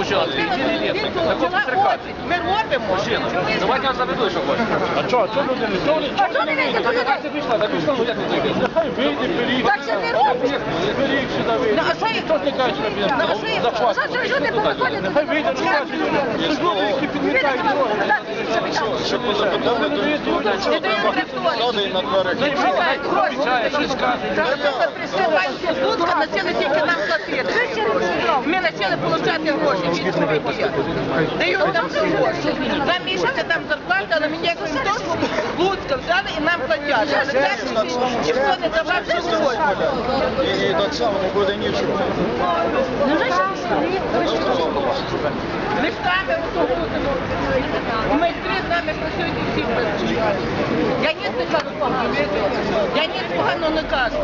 Мужчина, ти іди не ліс. На кого стрикати? Ми робимо. Мужчина, давайте я заведу, що хочеш. А що, що люди не що? А що не вийде? Як ти пішла, так пішла, ну як ти зайдеш? Нехай вийде, беріть. Так ще не робить. Беріть сюди вийде. Ну, а що є? Що ти кажеш на Ну, а що. Що люди повиходять? Нехай вийде, ну бачите, це ж люди, які підмітають дороги. Не даємо трактори. Хай обіцяє, щось скаже. Ми прийшли банки з Луцька, почали тільки нам платити. Ми почали отримати гроші від чоловіків. Дають нам гроші. Два місяці там зарплата, але мені якось то з Луцька взяли і нам платять. Але так ніхто не давав ці гроші. І так само не буде нічого. Листами розкрутимо. Майстри з нами працюють і всі працюють. Я ні не кажу. Я ні погано не кажу.